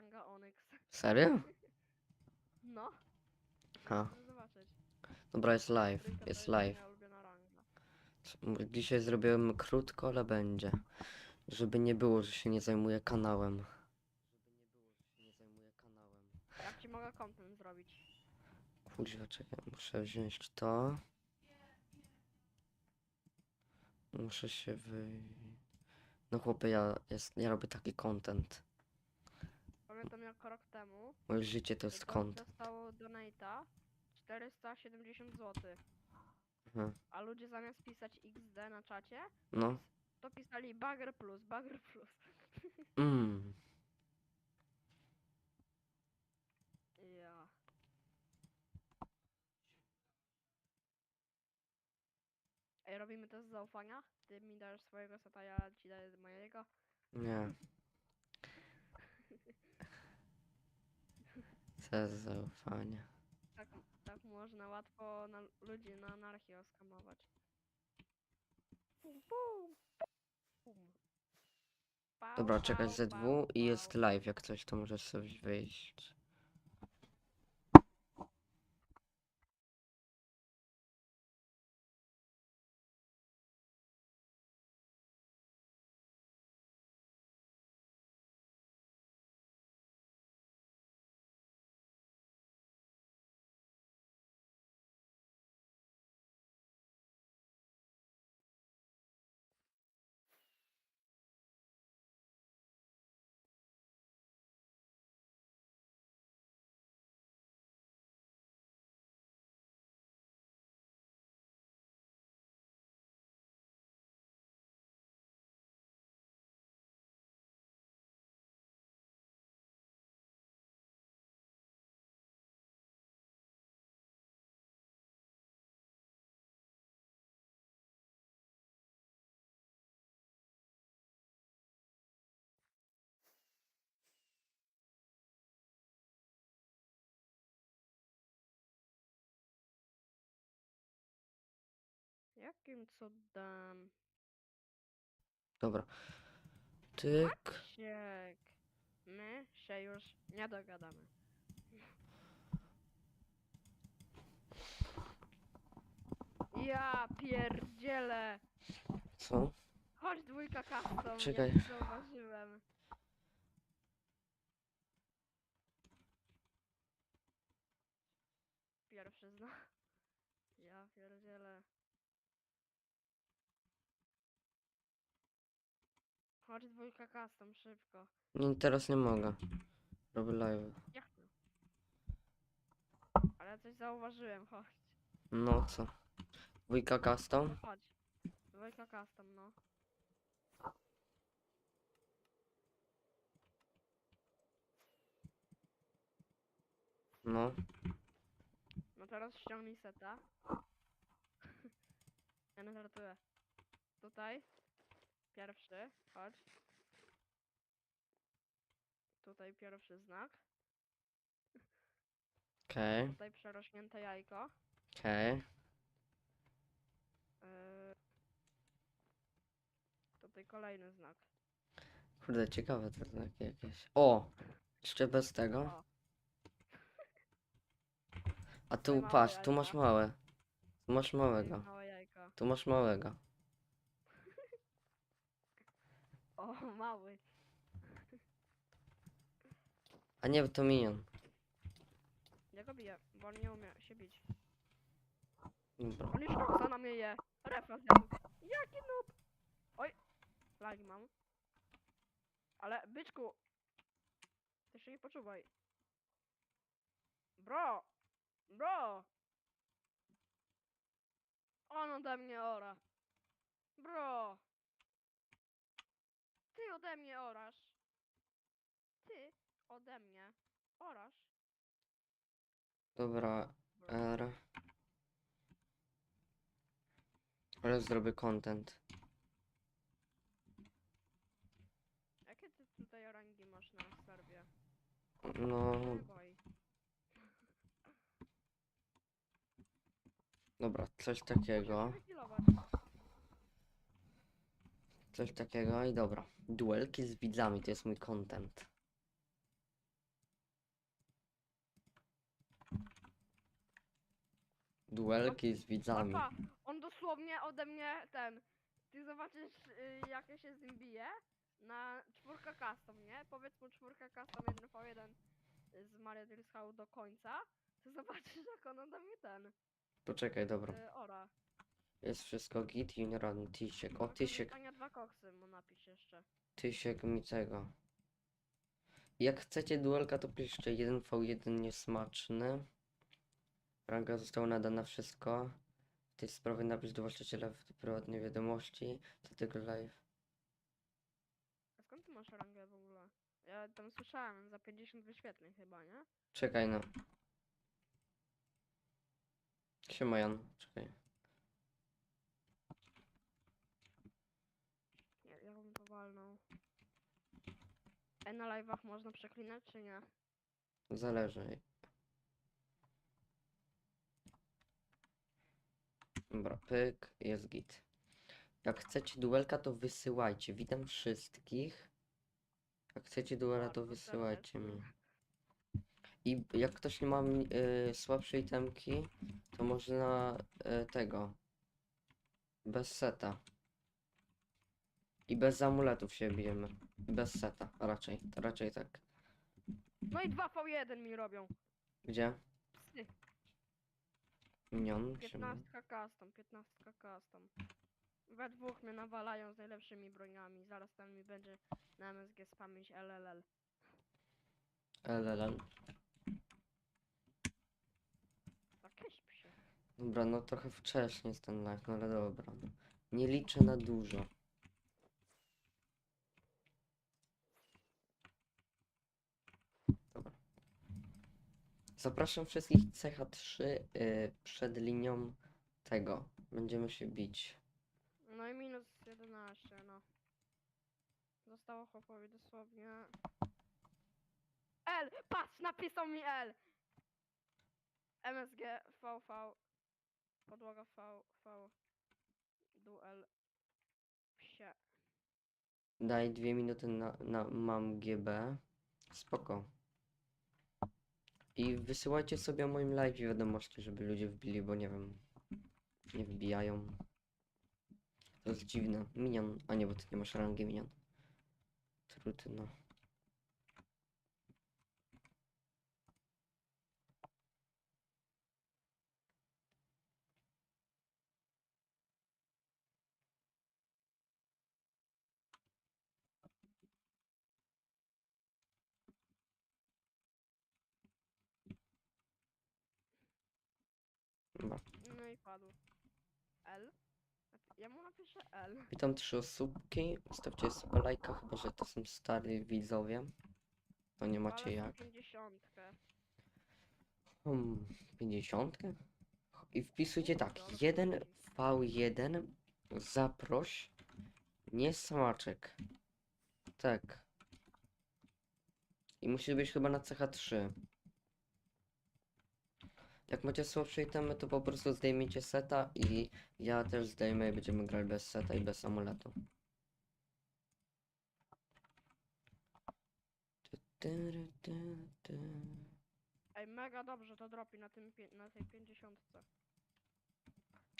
ranga Onyx. Serio? No, A, chcę zobaczyć. dobra, jest live, Trójka to jest moja live. ulubiona ranga. Dzisiaj zrobiłem krótko, ale będzie. Żeby nie było, że się nie zajmuję kanałem. Jak ci mogę content zrobić? Kurwa, czekaj, muszę wziąć to. Muszę się wy... No chłopie, ja, jest, ja robię taki content. Pamiętam jak rok temu Moje życie to content. dostało donata 470 zł, Aha. a ludzie zamiast pisać XD na czacie, No. to pisali bagger plus, bagger plus. Mm. Ja. Ej, robimy test zaufania? Ty mi dajesz swojego seta, ja ci daję mojego. Nie. Co za zaufanie. Tak, tak można łatwo na, ludzi na anarchię oskamować. Pał, Dobra, czekaj pał, ZW pał, i jest live, jak coś to możesz sobie wyjść. Jakim cudem? Dobra. Tyk. Siek. My się już nie dogadamy. Ja pierdzielę! Co? Chodź dwójka custom, Czekaj. ja nie zauważyłem. Pierwszy zna. Ja pierdzielę. Chodź dwójka custom, szybko. Nie, teraz nie mogę. Robię live. Jak to? Ale coś zauważyłem, chodź. No co? Dwójka No custom? chodź. Dwójka custom, no. No. No teraz ściągnij seta. ja nie żartuję. Tutaj. Pierwszy, chodź. Tutaj pierwszy znak. Okej, Tutaj przerośnięte jajko. okej. Yy... Tutaj kolejny znak. Kurde, ciekawe to znaki jakieś. O! Jeszcze bez tego. O. A Tutaj tu małe patrz, tu masz jajka. małe. Tu masz Tutaj małego. Małe jajko. Tu masz małego. O, mały. A nie, to minion. Ja go biję, bo on nie umie się bić. Dobra. On już koksa na mnie je. Refa zjadł. Jaki noob! Oj, lagi mam. Ale, byczku! Ty się nie poczuwaj. Bro! Bro! On ode mnie ora. Bro! Ty ode mnie orasz. Ty ode mnie orasz. Dobra. R. Ale zrobię content. Jakie ty tutaj rangi masz na serwie? No, boi. dobra, coś takiego. Coś takiego i dobra. Duelki z widzami, to jest mój content. Duelki z widzami. On dosłownie ode mnie ten. Ty zobaczysz, y, jak ja się z nim biję na czwórka custom, nie? Powiedzmy czwórka custom jeden po jeden y, z Mario Dills do końca. To zobaczysz, jak on ode mnie ten. Poczekaj, dobra. y, jest wszystko git, junior, Tysiek. O, Tysiek, korzystania dwa koksy mu napisz jeszcze. Tysiek mi tego. Jak chcecie duelka, to piszcie 1v1 niesmaczny. Ranga została nadana wszystko. W tej sprawie napisz do właściciela w prywatnej wiadomości. To tylko live. A skąd ty masz rangę w ogóle? Ja tam słyszałem za 50 wyświetleń chyba, nie? Czekaj no. Siema Jan, czekaj. Nie, ja bym to walnął. E na live'ach można przeklinać czy nie? Zależy. Dobra, pyk, jest git. Jak chcecie duelka, to wysyłajcie. Witam wszystkich. Jak chcecie duela, to Bardzo wysyłajcie mi. I jak ktoś nie ma y, słabszej temki, to można y, tego. Bez seta. I bez amuletów się bijemy. I bez seta, raczej. To raczej tak. No i 2v1 mi robią. Gdzie? Psy. Minion? siema. 15 custom, 15 custom. We dwóch mnie nawalają z najlepszymi broniami. Zaraz tam mi będzie na MSG spamić LLL. LLL. Dobra, no trochę wcześniej jest ten live, no ale dobra. No. Nie liczę na dużo. Zapraszam wszystkich CH3 y, przed linią tego. Będziemy się bić. No i minus 11, no. Zostało chłopowi dosłownie... L! Patrz, napisał mi L! MSG, VV, podłoga V, V, duel, psie. Daj dwie minuty na, na mam GB. Spoko. I wysyłajcie sobie o moim live wiadomości, żeby ludzie wbili, bo nie wiem. Nie wbijają. To jest dziwne. Minion. A nie, bo ty nie masz rangi minion. Trudno. Dobra. No i padł. L? Ja mu napiszę L. Witam trzy osóbki. Stawcie sobie lajka, chyba że to są stary widzowie. To nie macie jak. 50. Hmm, 50? I wpisujcie tak, 1v1 zaproś, nie smaczek. Tak. I musi być chyba na CH3. Jak macie słabsze itemy, to po prostu zdejmijcie seta i ja też zdejmę i będziemy grać bez seta i bez amuletu. Ej, mega dobrze to dropi na, tym, na tej 50.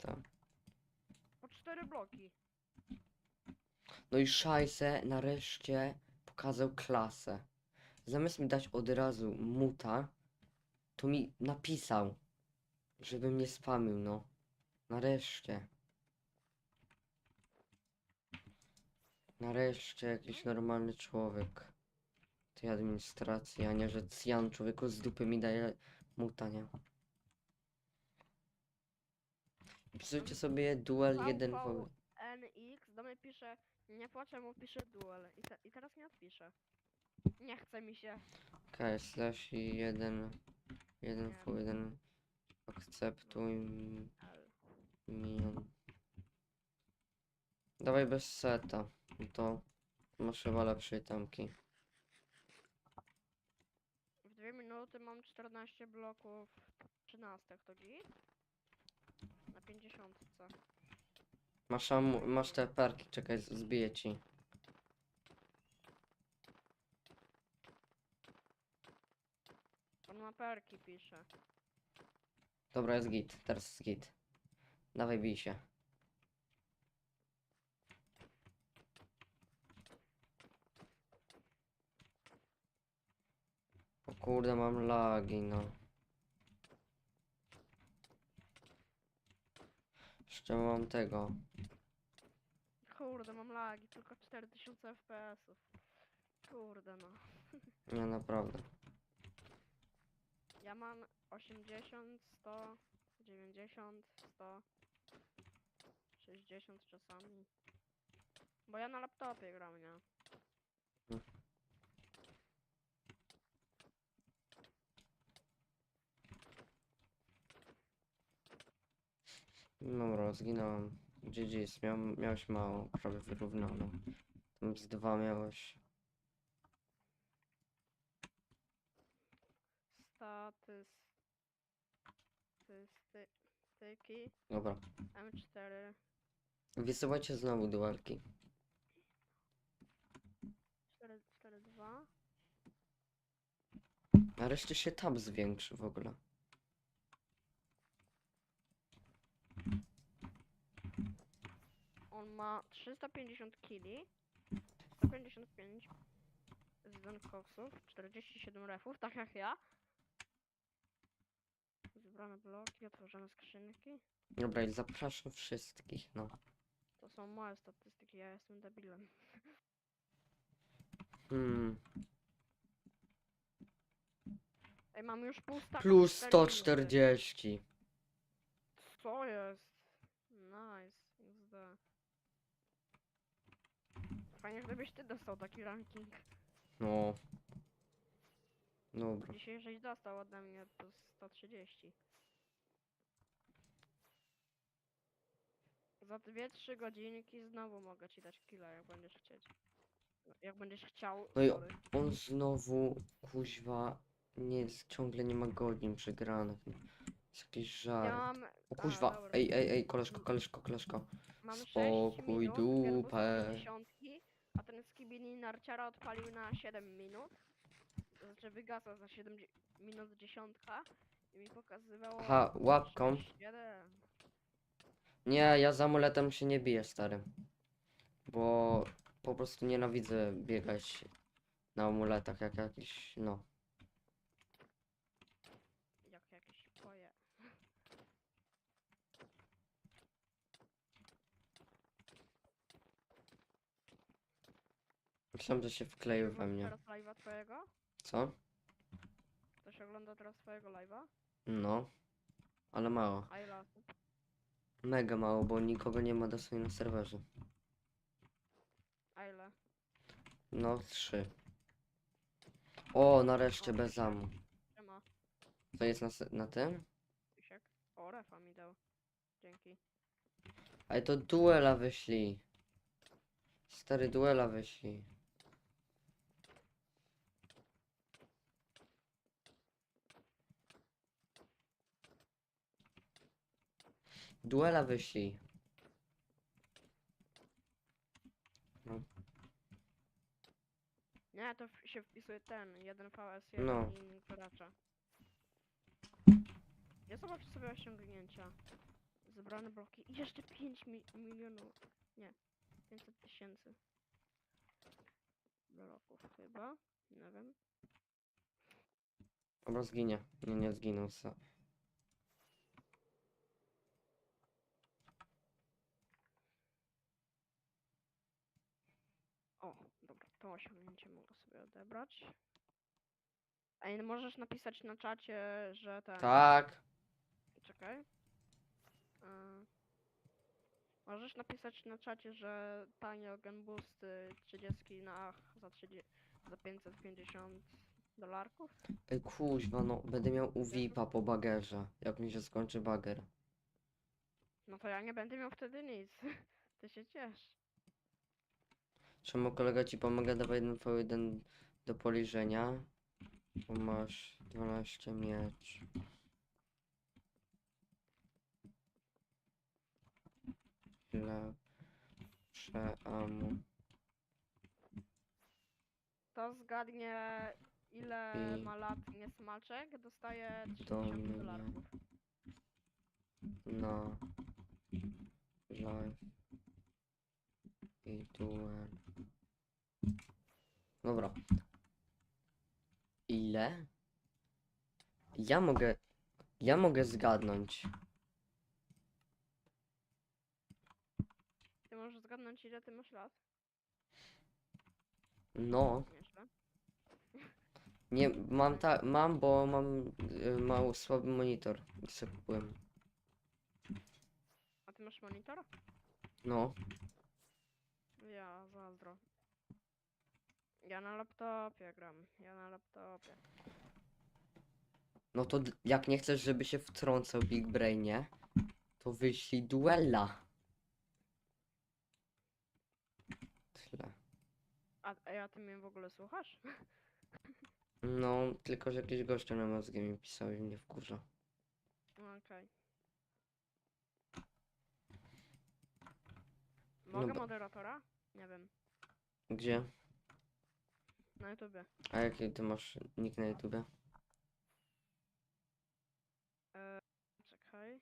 Tak. Po 4 bloki. No i szajse nareszcie pokazał klasę. Zamiast mi dać od razu muta, to mi napisał, żebym nie spamił, no. Nareszcie. Nareszcie jakiś normalny człowiek. Tej administracji, a nie, że Cjan człowieku z dupy mi daje muta, nie? Wpisujcie sobie duel 1 w... NX do mnie pisze, nie płaczę mu pisze duel. I, te, I teraz nie odpiszę. Nie chce mi się. Okej, slash i 1 1 Nie. w 1 akceptuj m- L. minion. Dawaj bez seta. To masz chyba lepszej tamki. W 2 minuty mam 14 bloków 13 to git? Na 50. Masz, amu- masz te perki, czekaj, z- zbiję ci. On ma perki pisze. Dobra, jest git, teraz jest git. Dawaj, bij się. O kurde, mam lagi, no. Jeszcze mam tego. Kurde, mam lagi, tylko 4000 FPS-ów. Kurde no. Nie, naprawdę. Ja mam 80, 100, 90, 100, 60 czasami. Bo ja na laptopie gram, nie? Dobra, zginąłem. GG, miał, miałeś mało, prawie wyrównaną. Tam z dwa miałeś. Statys... Sty, styki, Dobra. M4, Wysyłajcie znowu duelki. 4, 4, 2. Nareszcie się tab zwiększy w ogóle. On ma 350 kili, 155 zdonkowców, 47 refów, tak jak ja. Zebrane bloki, otworzone skrzynki. Dobra, i zapraszam wszystkich, no. To są moje statystyki, ja jestem debilem. Hmm. Ej, mam już pół staka Plus cztery 140. minuty. Co jest? Nice, XD. Fajnie, gdybyś ty dostał taki ranking. No. Dobra. Dzisiaj żeś dostał ode mnie plus 130. Za 2-3 godzinki znowu mogę ci dać killa, jak będziesz chcieć. Jak będziesz chciał. No i sorry. on znowu, kuźwa, nie, ciągle nie ma godzin przegranych. Jest jakiś Ja żart. mam, O a, kuźwa, dobra. ej, ej, ej, koleżko, koleżko, koleżko. mam 6 spokój, minut, dupę. dziesiątki, a ten skibini narciara odpalił na 7 minut. To znaczy wygasa za 7 dzi- minut dziesiątka i mi pokazywało. Aha, łapką. 6, 7. Nie, ja z amuletem się nie biję, stary. Bo po prostu nienawidzę biegać na amuletach, jak jakiś, no. Jak jakieś poje. Myślałem, że się wkleił we mnie. teraz live'a twojego? Co? Ktoś ogląda teraz twojego live'a? No. Ale mało. A ile osób? Mega mało, bo nikogo nie ma dosłownie na serwerze. A ile? No, trzy. O, nareszcie bez zamu. Trzyma. To jest na, se- na tym? Tysiek. O, refa mi dał. Dzięki. Ale to duela wyślij. Stary duela wyślij. Duela wyślij. Nie, to w- się wpisuje ten, jeden VS1 No. i gracza. Ja zobaczę sobie osiągnięcia. Zebrane bloki. I jeszcze 5 mi milionów. Nie. 500 tysięcy. Bloków chyba. Nie wiem. Dobra, zginie. Nie, nie zginął. So. O, dobra, to osiągnięcie mogę sobie odebrać. Ej, możesz napisać na czacie, że ten... Tak. Czekaj. Yy. Możesz napisać na czacie, że tanie Ogen Boost y, 30 na ach za, 30, za 550 dolarków? Ej, kuźwa, no. Będę miał UVIPa po bagerze. Jak mi się skończy bager. No to ja nie będę miał wtedy nic. Ty się ciesz. Czemu kolega ci pomaga? Dawaj jeden V1 do poliżenia. Bo masz 12 miecz. Ile przeamu. To zgadnie ile I- ma lat niesmaczek, dostaje Do 30 mnie. dolarków. na live i duel. Dobra. Ile? Ja mogę. Ja mogę zgadnąć. Ty możesz zgadnąć ile ty masz lat? No, Nieźle. nie, mam tak, mam, bo mam y, mało słaby monitor. I sobie kupiłem. A ty masz monitor? No, Ja zazdro. Ja na laptopie gram. Ja na laptopie. no to d- jak nie chcesz, żeby się wtrącał Big Brainie, to wyślij duela. Tyle. A, a ja ty mnie w ogóle słuchasz? No, tylko że jakiś gościu na mózgu mi pisał i mnie wkurza. No, Okej. Mogę bo- moderatora? Nie wiem. Gdzie? Na YouTubie. A jaki ty masz nick na YouTubie? Czekaj.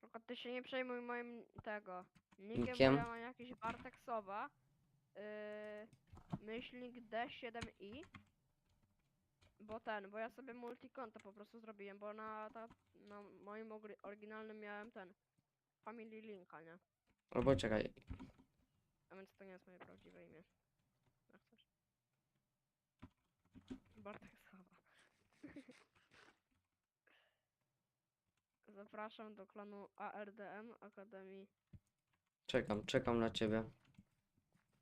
Tylko ty się nie przejmuj moim tego. Nickiem, Nickiem? bo ja mam jakiś Bartek Sowa. Yy, myślnik D7i. Bo ten, bo ja sobie multikonto po prostu zrobiłem, bo na, ta, na moim ogry- oryginalnym miałem ten Family Linka, nie? Albo czekaj, A więc to nie jest moje prawdziwe imię. Jak chcesz. Bartek Sowa. Zapraszam do klanu ARDM Akademii. czekam, czekam na ciebie.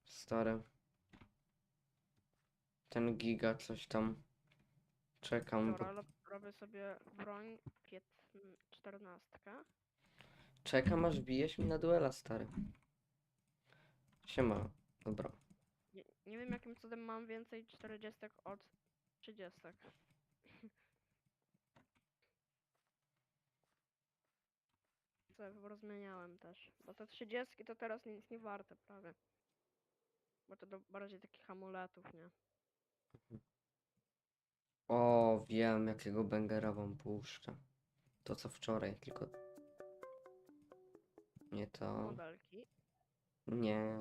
Stary. Ten giga coś tam. Czekam, bo... Dobra, rob- robię sobie broń 14. Czekam aż bijesz mi na duela, stary. Siema. Dobra. Nie, nie wiem jakim cudem mam więcej 40 od 30. Co rozmieniałem też. Bo te 30 to teraz nic nie warte prawie. Bo to do bardziej takich amuletów, nie? O, wiem, jakiego bangera wam puszczę. To co wczoraj, tylko... Nie to... Modelki. Nie.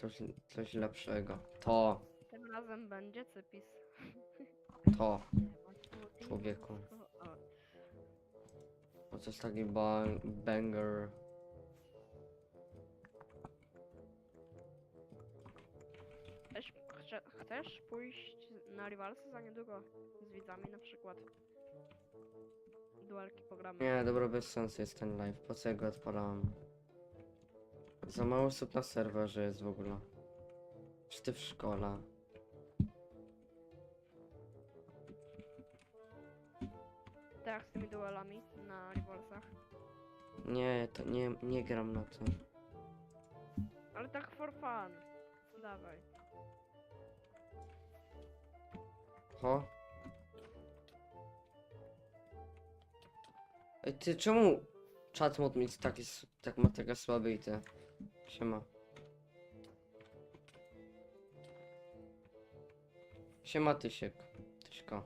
Coś, coś lepszego. To, razem będzie cypis. to. Człowieku. innego. O, Bo to jest taki ba banger. Chcesz, chce, chcesz pójść na rivalsy za niedługo z widzami na przykład? Duelki pogramy. Nie, dobra, bez sensu jest ten live. Po co ja go odpalałem? Za mało osób na serwerze jest w ogóle. Czy ty w szkole? Tak, z tymi duelami na rivalsach. Nie, to nie, nie gram na to. Ale tak for fun. Dawaj. Ho? Ej, ty czemu chat mod mieć taki, s- tak ma taka słaby i ty? Siema. Siema Tysiek. Tyśko.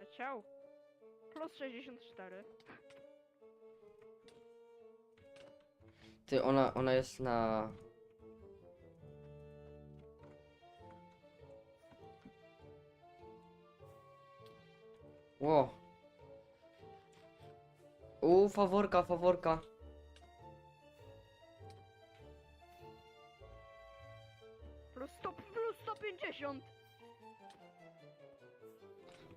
Leciał. Plus 64. Ty, ona, ona jest na... Ło. U, faworka, faworka. Plus 100, plus 150.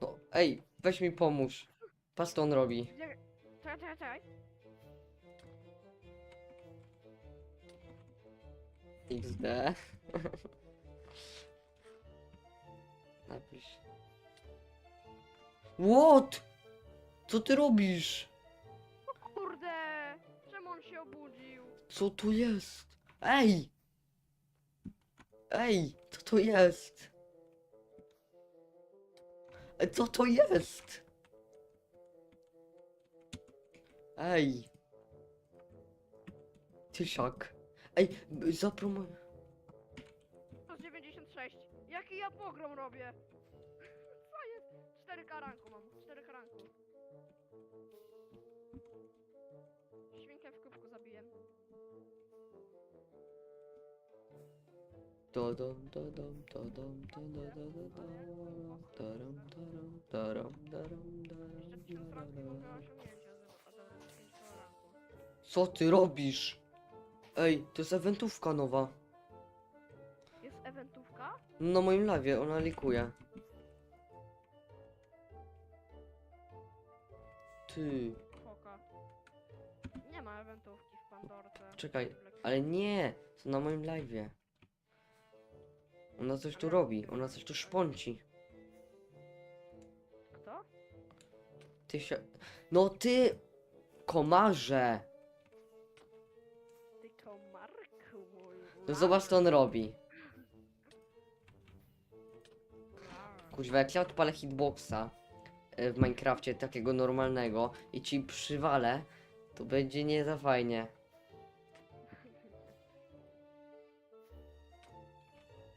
No, ej, weź mi pomóż. Patrz co on robi. Czekaj, czekaj, czekaj. XD. Napisz. What? Co ty robisz? Kurde! Czemu on się obudził? Co to jest? Ej! Ej, co to jest? Ej, Co to jest? Ej! Tysiak. Ej, zapromuj. Plus 96. Jaki ja pogrom robię? Co jest? 4 karanku mam, 4 karanku. Świnkę w kubku zabiję. Dodom, dodom, dodom, dodom, dodom, taram, taram, taram, taram, Jeszcze 1000 ranku i Co ty robisz? Ej, to jest eventówka nowa. Jest eventówka? Na moim live ona likuje. Ty, Foka. Nie ma eventówki w Pandorce. Czekaj, ale nie, to na moim live. Ona coś tu robi, ona coś tu szponci. Kto? Ty się... No ty, komarze! No zobacz co on robi. Kuźwa, jak ja odpalę hitboxa e, w Minecrafcie takiego normalnego i ci przywalę, to będzie nie za fajnie.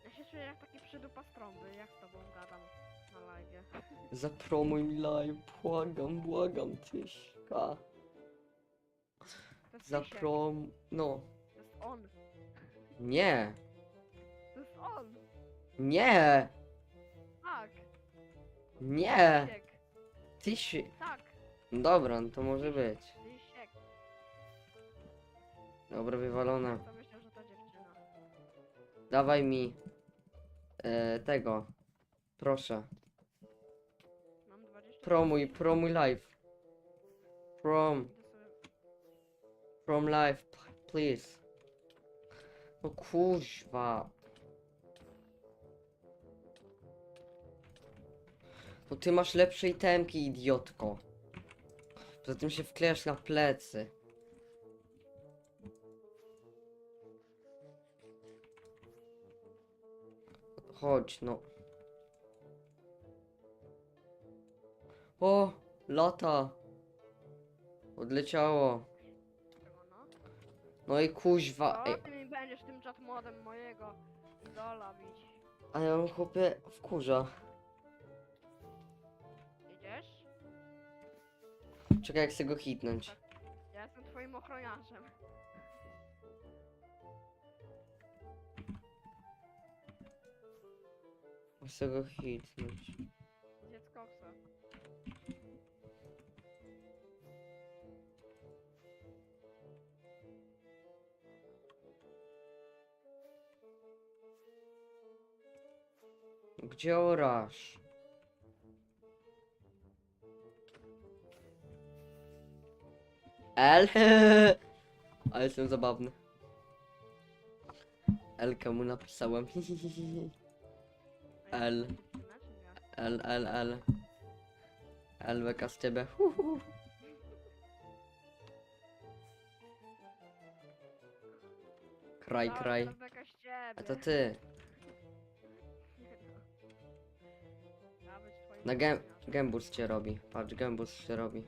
Ja się czuję jak taki przydupa strąby, jak z tobą gadam na live. Zapromuj mi live, błagam, błagam, tyśka. To jest Zaprom... No. To jest on. Nie, To jest on. nie, Tak. nie, tyś... Tak. Dobra, no to może być. Dobra, wywalone. To myślę, że to dziewczyna. Dawaj mi e, tego. Proszę. Mam 20. Promuj, promuj live. Prom, Idę sobie... prom live, p- please. No kuźwa. Ty masz lepsze itemki, idiotko. Poza tym się wklejasz na plecy. Chodź, no. O, lata. Odleciało. No? I kuźwa. O, Ej, będziesz tym chat modem mojego idola bić. a ja mam chłopie wkurza. Idziesz? Czekaj, jak chcę go hitnąć. Ja jestem twoim ochroniarzem. Chcę go hitnąć. Gdzie orasz? L? Ale jestem zabawny. Elkę mu napisałem. A L. jesteś dziewczyna, czy nie? L, L, L. L, beka z ciebie. Kraj, kraj. A to ty. Na gę gębus cię robi. Patrz, gębus się robi.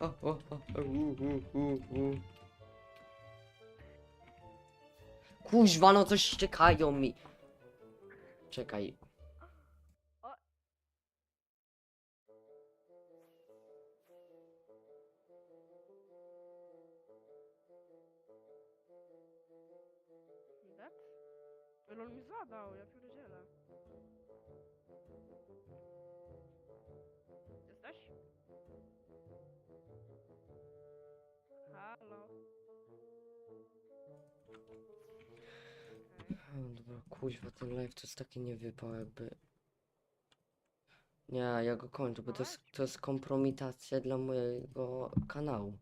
O, o, o, u, u, u, u. Kuźwa, no coś ściekają mi. Czekaj. Mi zadał, kuźwa, ten live to jest taki niewypał jakby. Nie, ja go kończę, bo to jest, to jest kompromitacja dla mojego kanału.